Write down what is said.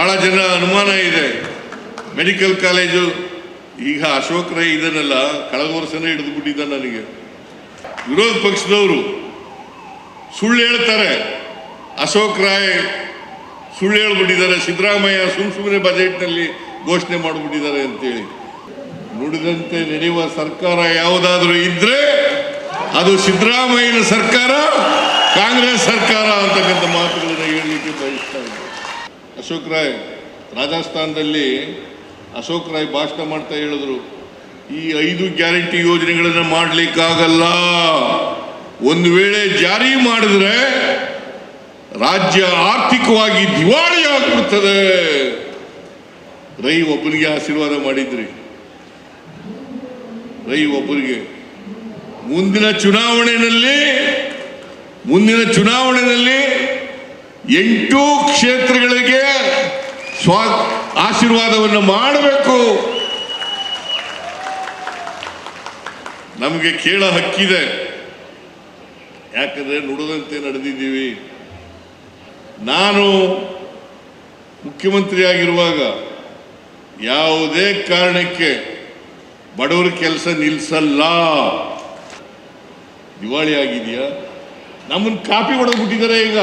ಬಹಳ ಜನ ಅನುಮಾನ ಇದೆ. ಮೆಡಿಕಲ್ ಕಾಲೇಜು, ಈಗ ಅಶೋಕ್ ರೈ ಇದನ್ನೆಲ್ಲ ಕಳೆದ ವರ್ಷನೇ ಹಿಡಿದು ನನಗೆ. ವಿರೋಧ ಪಕ್ಷದವರು ಸುಳ್ಳು ಹೇಳ್ತಾರೆ. ಅಶೋಕ್ ರಾಯ್ ಸುಳ್ಳು ಹೇಳ್ಬಿಟ್ಟಿದ್ದಾರೆ. ಸಿದ್ದರಾಮಯ್ಯ ಸುಮ್ ಸುಮ್ಮನೆ ಬಜೆಟ್ನಲ್ಲಿ ಘೋಷಣೆ ಮಾಡಿಬಿಟ್ಟಿದ್ದಾರೆ ಅಂತೇಳಿ. ನುಡಿದಂತೆ ನಡೆಯುವ ಸರ್ಕಾರ ಯಾವುದಾದ್ರೂ ಇದ್ರೆ ಅದು ಸಿದ್ದರಾಮಯ್ಯನ ಸರ್ಕಾರ, ಕಾಂಗ್ರೆಸ್ ಸರ್ಕಾರ ಅಶೋಕ್ ರಾಯ್ ರಾಜಸ್ಥಾನದಲ್ಲಿ ಅಶೋಕ್ ರಾಯ್ ಭಾಷಣ ಮಾಡ್ತಾ ಹೇಳಿದ್ರು, ಈ ಐದು ಗ್ಯಾರಂಟಿ ಯೋಜನೆಗಳನ್ನು ಮಾಡಲಿಕ್ಕಾಗಲ್ಲ. ಒಂದು ವೇಳೆ ಜಾರಿ ಮಾಡಿದ್ರೆ ರಾಜ್ಯ ಆರ್ಥಿಕವಾಗಿ ದಿವಾಳಿ ಆಗ್ಬಿಡ್ತದೆ. ರೈ ಒಬ್ಬನಿಗೆ ಆಶೀರ್ವಾದ ಮಾಡಿದ್ರಿ. ರೈ ಒಬ್ಬರಿಗೆ. ಮುಂದಿನ ಚುನಾವಣೆಯಲ್ಲಿ ಮುಂದಿನ ಚುನಾವಣೆಯಲ್ಲಿ ಎಂಟು ಕ್ಷೇತ್ರಗಳಿಗೆ ಸ್ವಾ ಆಶೀರ್ವಾದವನ್ನು ಮಾಡಬೇಕು. ನಮಗೆ ಕೇಳ ಹಕ್ಕಿದೆ. ಯಾಕಂದ್ರೆ ನುಡಿದಂತೆ ನಡೆದಿದ್ದೀವಿ. ನಾನು ಮುಖ್ಯಮಂತ್ರಿ ಆಗಿರುವಾಗ ಯಾವುದೇ ಕಾರಣಕ್ಕೆ ಬಡವರ ಕೆಲಸ ನಿಲ್ಲಿಸಲ್ಲ ದಿವಾಳಿ ಆಗಿದೆಯಾ ನಮ್ಮನ್ನು ಕಾಪಿ ಹೊಡೆದ್ಬಿಟ್ಟಿದ್ದಾರೆ ಈಗ.